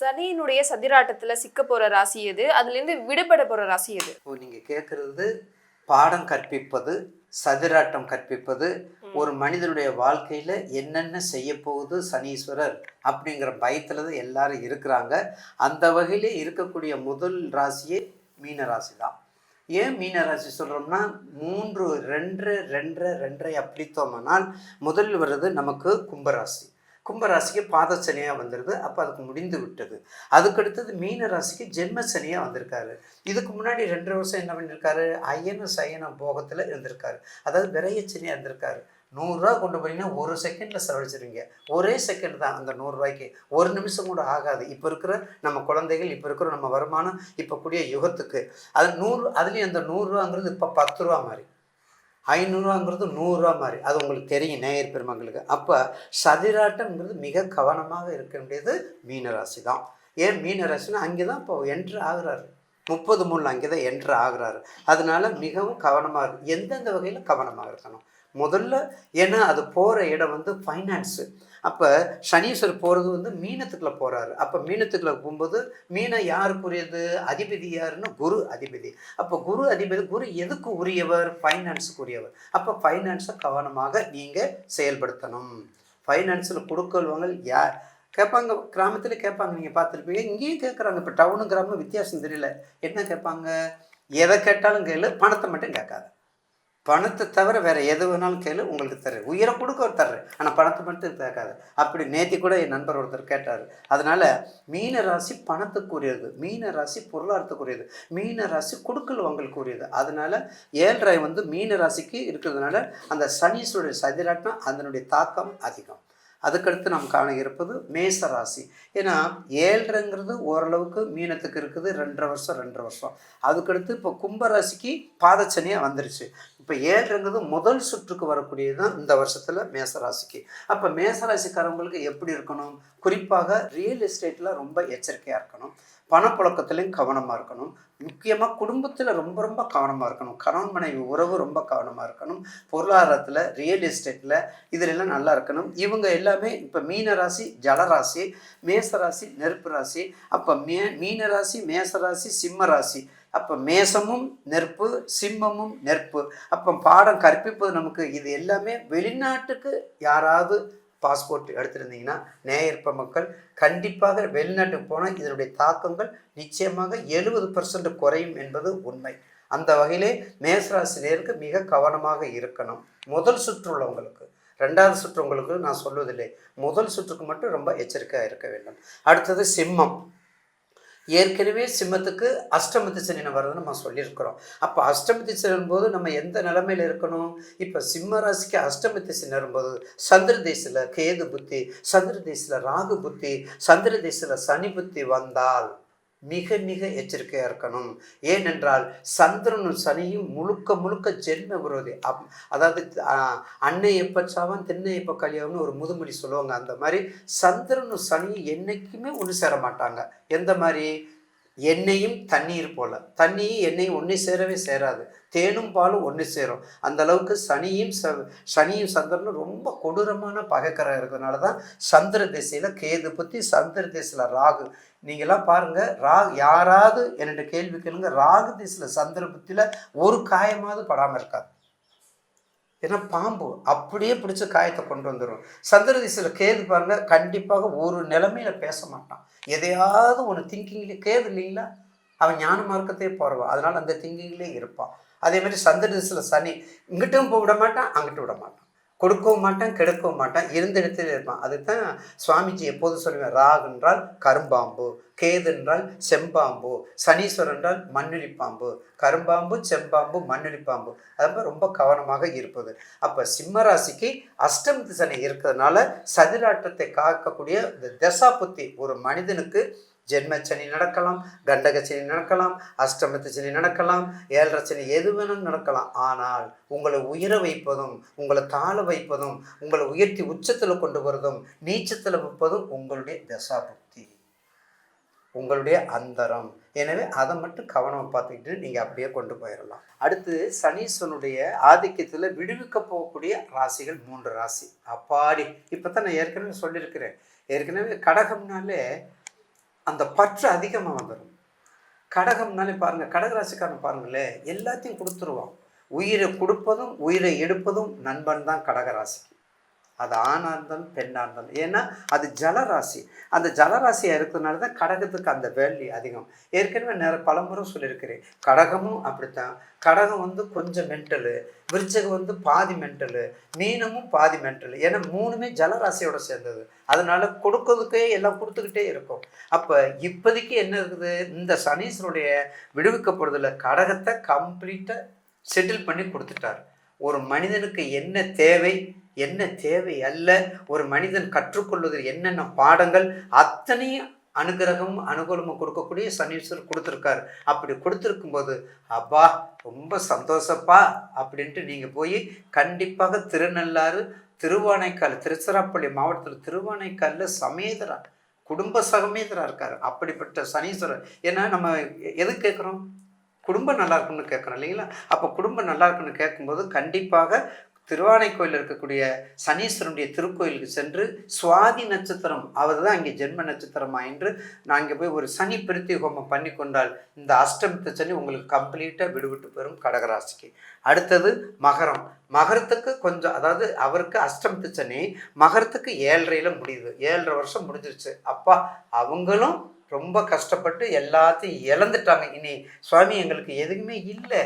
சனியினுடைய சதிராட்டத்துல சிக்க போற ராசி எது? அதுல இருந்து விடுபட போற ராசி எது? இப்போ நீங்கள் கேட்குறது பாடம் கற்பிப்பது சதிராட்டம் கற்பிப்பது ஒரு மனிதனுடைய வாழ்க்கையில் என்னென்ன செய்ய போகுது சனீஸ்வரர் அப்படிங்கிற பயத்தில் தான் எல்லாரும் இருக்கிறாங்க. அந்த வகையிலே இருக்கக்கூடிய முதல் ராசியே மீன ராசி தான் ஏன் மீன ராசி சொல்கிறோம்னா மூன்று ரெண்டு ரெண்டு ரெண்டரை அப்படித்தோம்னால் முதலில் வர்றது நமக்கு கும்பராசி. கும்பராசிக்கு பாத சனியாக வந்துடுது அப்போ அதுக்கு முடிந்து விட்டது. அதுக்கடுத்தது மீன ராசிக்கு ஜென்ம சனியாக வந்திருக்காரு. இதுக்கு முன்னாடி ரெண்டு வருஷம் என்ன பண்ணியிருக்காரு அயன சயன போகத்தில் இருந்திருக்காரு. அதாவது விரையச்சனியாக இருந்திருக்காரு. நூறுரூவா கொண்டு போனீங்கன்னா ஒரு செகண்டில் செலவழிச்சிருவீங்க. ஒரே செகண்ட் தான் அந்த நூறுரூவாய்க்கு. ஒரு நிமிஷம் கூட ஆகாது. இப்போ இருக்கிற நம்ம குழந்தைகள் இப்போ இருக்கிற நம்ம வருமானம் இப்போ கூடிய யுகத்துக்கு. அது நூறு அதுலேயும் அந்த நூறுரூவாங்கிறது இப்போ பத்து ரூபா மாதிரி. ஐநூறுரூவாங்கிறது நூறுரூவா மாதிரி. அது உங்களுக்கு தெரியும் நேயர் பெருமங்களுக்கு அப்போ சதிராட்டம்ங்கிறது மிக கவனமாக இருக்க வேண்டியது மீனராசி தான். ஏன் மீனராசினா அங்கே தான் இப்போ என்ட்ரு ஆகுறாரு. முப்பது மூணில் அங்கே தான் என்ட்ரு ஆகுறாரு. அதனால மிகவும் கவனமாக இருக்கும் எந்தெந்த வகையில் கவனமாக இருக்கணும்? முதல்ல ஏன்னா அது போகிற இடம் வந்து ஃபைனான்ஸு அப்போ சனீஸ்வரர் போகிறது வந்து மீனத்துக்குள்ளே போகிறாரு அப்போ மீனத்துக்குள்ளே போகும்போது மீனை யாருக்குரியது? அதிபதி யாருன்னா? குரு அதிபதி. அப்போ குரு அதிபதி குரு எதுக்கு உரியவர்? ஃபைனான்ஸுக்கு உரியவர். அப்போ ஃபைனான்ஸை கவனமாக நீங்கள் செயல்படுத்தணும். ஃபைனான்ஸில் கொடுக்கல்வாங்க யார்? கேட்பாங்க கிராமத்தில் கேட்பாங்க நீங்கள் பார்த்துருப்பீங்க. இங்கேயும் கேட்குறாங்க. இப்போ டவுனு கிராமம் வித்தியாசம் தெரியல. என்ன கேட்பாங்க? எதை கேட்டாலும் கேளு பணத்தை மட்டும் கேட்காத. பணத்தை தவிர வேறு எது வேணாலும் கேளு உங்களுக்கு தர்றேன். உயிரை கொடுக்க ஒரு தர்றேன். ஆனால் பணத்தை மட்டும் கேட்காது அப்படி நேத்தி கூட என் நண்பர் ஒருத்தர் கேட்டார். அதனால் மீன ராசி பணத்துக்குரியது. மீன ராசி பொருளாதாரத்துக்குரியது. மீன ராசி கொடுக்கல் வாங்கலுக்குரியது அதனால் ஏழ்ராய் வந்து மீன ராசிக்கு இருக்கிறதுனால அந்த சனீஸ்வருடைய சதிராட்டம் அதனுடைய தாக்கம் அதிகம். அதுக்கடுத்து நாம் காண இருப்பது மேச ராசி. ஏன்னா ஏழ்றங்கிறது ஓரளவுக்கு மீனத்துக்கு இருக்குது ரெண்டரை வருஷம் ரெண்டரை வருஷம். அதுக்கடுத்து இப்போ கும்பராசிக்கு பாதச்சனியாக வந்துருச்சு. இப்போ ஏழ்ரைங்கிறது முதல் சுற்றுக்கு வரக்கூடியது தான் இந்த வருஷத்தில் மேசராசிக்கு அப்போ மேசராசிக்காரவங்களுக்கு எப்படி இருக்கணும்? குறிப்பாக ரியல் எஸ்டேட்டில் ரொம்ப எச்சரிக்கையாக இருக்கணும். பணப்புழக்கத்துலேயும் கவனமாக இருக்கணும். முக்கியமாக குடும்பத்தில் ரொம்ப ரொம்ப கவனமாக இருக்கணும். கணவன் மனைவி உறவு ரொம்ப கவனமாக இருக்கணும். பொருளாதாரத்தில் ரியல் எஸ்டேட்டில் இதிலெல்லாம் நல்லா இருக்கணும். இவங்க எல்லாமே இப்போ மீன ராசி ஜலராசி மேசராசி நெருப்பு ராசி. அப்போ மே மீன ராசி மேசராசி சிம்ம ராசி. அப்போ மேசமும் நெருப்பு சிம்மமும் நெருப்பு. அப்போ பாடம் கற்பிப்பது நமக்கு இது எல்லாமே வெளிநாட்டுக்கு யாராவது பாஸ்போர்ட் எடுத்திருந்தீங்கன்னா நேயற்ப மக்கள் கண்டிப்பாக வெளிநாட்டுக்கு போனால் இதனுடைய தாக்கங்கள் நிச்சயமாக எழுபது பர்சன்ட் குறையும் என்பது உண்மை. அந்த வகையிலே மேசராசினியருக்கு மிக கவனமாக இருக்கணும். முதல் சுற்று உள்ளவங்களுக்கு. ரெண்டாவது சுற்று உங்களுக்கு நான் சொல்வதில்லை. முதல் சுற்றுக்கு மட்டும் ரொம்ப எச்சரிக்கையாக இருக்க வேண்டும். அடுத்தது சிம்மம். ஏற்கனவே சிம்மத்துக்கு அஷ்டமத்து சனினை வர்றது நம்ம சொல்லியிருக்கிறோம். அப்போ அஷ்டமத்து சனி போது நம்ம எந்த நிலமையில இருக்கணும்? இப்போ சிம்ம ராசிக்கு அஷ்டமத்து சனி வரும்போது சந்திர தேசில் கேது புத்தி சந்திர தேசில் ராகு புத்தி சந்திர தேசில் சனி புத்தி வந்தால் மிக மிக எச்சரிக்கையாக இருக்கணும். ஏனென்றால் சந்திரனும் சனியும் முழுக்க முழுக்க ஜென்ம விரோதி. அப் அதாவது அன்னை எப்போ சாவன் தென்னை எப்போ கல்யாணம்னு ஒரு முதுமொழி சொல்லுவாங்க. அந்த மாதிரி சந்திரனும் சனியும் என்னைக்குமே ஒன்று சேர மாட்டாங்க. எந்த மாதிரி? எண்ணெயும் தண்ணீர் போல. தண்ணியும் எண்ணெயும் ஒன்று சேரவே சேராது. தேனும் பாலும் ஒன்று சேரும். அந்த அளவுக்கு சனியும் ச சனியும் சந்திரனும் ரொம்ப கொடூரமான பகைக்கரை இருக்கிறதுனால தான் சந்திர திசையில் கேது புத்தி சந்திர திசையில் ராகு நீங்களாம் பாருங்கள் ராக் யாராவது என்னோட கேள்வி கேளுங்க ராகு திசையில் சந்தர்ப்பத்தில் ஒரு காயமாவது படாமல் இருக்காது. ஏன்னா பாம்பு அப்படியே பிடிச்ச காயத்தை கொண்டு வந்துடும் சந்திர திசையில் கேது பாருங்க கண்டிப்பாக ஒரு நிலைமையில் பேச மாட்டான். எதையாவது ஒன்று திங்கிங்லேயே கேது இல்லைங்களா? அவன் ஞான மார்க்கத்தையே போகிறவன் அதனால் அந்த திங்கிங்லேயே இருப்பான். அதே மாதிரி சந்திர திசையில் சனி இங்கிட்டும் போய் விட மாட்டான் அங்கிட்டும் விட மாட்டான். கொடுக்கவும் மாட்டான் கெடுக்கவும் மாட்டான் இருந்த இடத்துல இருப்பான். அதுதான் சுவாமிஜி எப்போதும் சொல்லுவேன் ராகு என்றால் கரும்பாம்பு கேது என்றால் செம்பாம்பு சனீஸ்வரன் என்றால் மண்ணுளிப்பாம்பு கரும்பாம்பு செம்பாம்பு மண்ணுளிப்பாம்பு பாம்பு ரொம்ப கவனமாக இருப்பது. அப்போ சிம்மராசிக்கு அஷ்டம் திசனை இருக்கிறதுனால சதிராட்டத்தை காக்கக்கூடிய இந்த தசாபுத்தி ஒரு மனிதனுக்கு ஜென்மச்சனி நடக்கலாம் கண்டகச்சனி நடக்கலாம் அஷ்டமத்து சனி நடக்கலாம் ஏழரை சனி எது வேணாலும் நடக்கலாம். ஆனால் உங்களை உயர வைப்பதும் உங்களை தாழ வைப்பதும் உங்களை உயர்த்தி உச்சத்தில் கொண்டு வரதும் நீச்சத்தில் வைப்பதும் உங்களுடைய தசாபுக்தி. உங்களுடைய அந்தரம். எனவே அதை மட்டும் கவனம் பார்த்துக்கிட்டு நீங்கள் அப்படியே கொண்டு போயிடலாம் அடுத்து சனீஸ்வனுடைய ஆதிக்கத்தில் விடுவிக்க போகக்கூடிய ராசிகள் மூன்று ராசி. அப்பாடி இப்போ தான் நான் ஏற்கனவே சொல்லியிருக்கிறேன். ஏற்கனவே கடகம்னாலே அந்த பற்று அதிகமாக வந்துடும் கடகம்னாலே பாருங்கள் கடகராசிக்காரன் பாருங்களேன் எல்லாத்தையும் கொடுத்துருவான். உயிரை கொடுப்பதும் உயிரை எடுப்பதும் நண்பன் தான் கடகராசிக்கு. அது ஆணாக இருந்தாலும் பெண்ணாக இருந்தாலும். ஏன்னா அது ஜலராசி. அந்த ஜலராசியாக இருக்கிறதுனால தான் கடகத்துக்கு அந்த வேல்யூ அதிகம். ஏற்கனவே நேர பலமுறை சொல்லியிருக்கிறேன். கடகமும் அப்படித்தான். கடகம் வந்து கொஞ்சம் மென்டலு விருச்சகம் வந்து பாதி மென்டலு மீனமும் பாதி மென்டலு ஏன்னா மூணுமே ஜலராசியோட சேர்ந்தது. அதனால கொடுக்கறதுக்கே எல்லாம் கொடுத்துக்கிட்டே இருக்கும். அப்போ இப்போதைக்கு என்ன இருக்குது? இந்த சனீஸ்வருடைய விடுவிக்கப்படுறதுல கடகத்தை கம்ப்ளீட்டாக செட்டில் பண்ணி கொடுத்துட்டார். ஒரு மனிதனுக்கு என்ன தேவை என்ன தேவை அல்ல ஒரு மனிதன் கற்றுக்கொள்வதில் என்னென்ன பாடங்கள் அத்தனையும் அனுகிரகமும் அனுகூலமும் கொடுக்கக்கூடிய சனீஸ்வரர் கொடுத்துருக்காரு. அப்படி கொடுத்துருக்கும் போது அப்பா ரொம்ப சந்தோஷப்பா அப்படின்ட்டு நீங்கள் போய் கண்டிப்பாக திருநள்ளாறு திருவானைக்கால் திருச்சிராப்பள்ளி மாவட்டத்தில் திருவானைக்காலில் சமேதரா குடும்ப சகமேதரா இருக்கார். அப்படிப்பட்ட சனீஸ்வரர். ஏன்னா நம்ம எது கேட்குறோம்? குடும்பம் நல்லா இருக்குன்னு கேட்குறோம் இல்லைங்களா? அப்போ குடும்பம் நல்லா இருக்குன்னு கேட்கும்போது கண்டிப்பாக திருவானைக்கோயில் இருக்கக்கூடிய சனீஸ்வரனுடைய திருக்கோயிலுக்கு சென்று சுவாதி நட்சத்திரம் அவர் தான் அங்கே ஜென்ம நட்சத்திரமா என்று நான் இங்கே போய் ஒரு சனி பிரித்தி ஹோமம் பண்ணி கொண்டால் இந்த அஷ்டமத்து சனி உங்களுக்கு கம்ப்ளீட்டாக விடுவிட்டு பெறும் கடகராசிக்கு. அடுத்தது மகரம். மகரத்துக்கு கொஞ்சம் அதாவது அவருக்கு அஷ்டமத்து சனி மகரத்துக்கு ஏழரையில் முடியுது. ஏழரை வருஷம் முடிஞ்சிருச்சு. அப்பா அவங்களும் ரொம்ப கஷ்டப்பட்டு எல்லாத்தையும் இழந்துட்டாங்க. இனி சுவாமி எங்களுக்கு எதுவுமே இல்லை.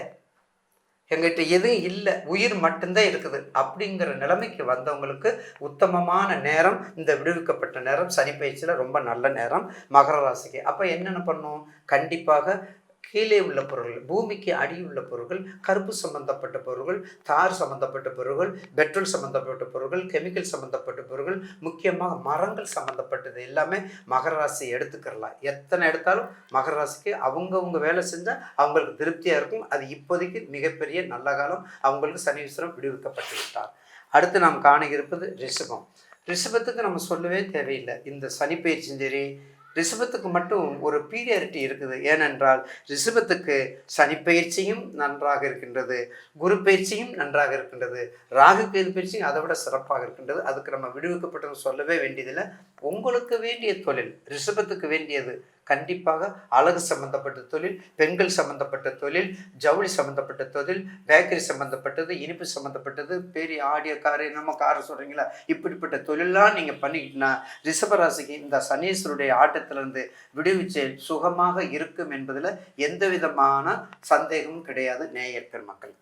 எங்கிட்ட எதுவும் இல்லை. உயிர் மட்டும்தான் இருக்குது. அப்படிங்கிற நிலைமைக்கு வந்தவங்களுக்கு உத்தமமான நேரம் இந்த விடுவிக்கப்பட்ட நேரம் சனி பயிற்சியில் ரொம்ப நல்ல நேரம் மகர ராசிக்கு. அப்போ என்னென்ன பண்ணும் கண்டிப்பாக கீழே உள்ள பொருள்கள் பூமிக்கு அடியுள்ள பொருள்கள் பொருட்கள் கருப்பு சம்பந்தப்பட்ட பொருட்கள் தார் சம்பந்தப்பட்ட பொருட்கள் பெட்ரோல் சம்பந்தப்பட்ட பொருட்கள் கெமிக்கல் சம்பந்தப்பட்ட பொருட்கள் முக்கியமாக மரங்கள் சம்பந்தப்பட்டது எல்லாமே மகர ராசி எடுத்துக்கிறலாம். எத்தனை எடுத்தாலும் மகர ராசிக்கு அவங்கவுங்க வேலை செஞ்சால் அவங்களுக்கு திருப்தியாக இருக்கும். அது இப்போதைக்கு மிகப்பெரிய நல்ல காலம். அவங்களுக்கு சனீஸ்வரம் விடுவிக்கப்பட்டு விட்டார். அடுத்து நாம் காண இருப்பது ரிஷபம். ரிஷபத்துக்கு நம்ம சொல்லவே தேவையில்லை. இந்த சனி பயிற்சியும் சரி ரிஷபத்துக்கு மட்டும் ஒரு பீரியாரிட்டி இருக்குது. ஏனென்றால் ரிஷபத்துக்கு சனி பயிற்சியும் நன்றாக இருக்கின்றது. குரு பயிற்சியும் நன்றாக இருக்கின்றது. ராகு கேது பயிற்சியும் அதை விட சிறப்பாக இருக்கின்றது. அதுக்கு நம்ம விடுவிக்கப்பட்டது சொல்லவே வேண்டியதில்லை. உங்களுக்கு வேண்டிய தொழில் ரிஷபத்துக்கு வேண்டியது கண்டிப்பாக அழகு சம்பந்தப்பட்ட தொழில் பெண்கள் சம்பந்தப்பட்ட தொழில் ஜவுளி சம்பந்தப்பட்ட தொழில் பேக்கரி சம்பந்தப்பட்டது இனிப்பு சம்பந்தப்பட்டது பெரிய ஆடியோ காரு நம்ம கார் சொல்கிறீங்களா இப்படிப்பட்ட தொழிலெலாம் நீங்கள் பண்ணிக்கிட்டீங்கன்னா ரிஷபராசிக்கு இந்த சனீஸ்வருடைய ஆட்டத்திலிருந்து விடுவிச்சு சுகமாக இருக்கும் என்பதில் எந்த விதமான சந்தேகமும் கிடையாது நேயர் பெருமக்கள்.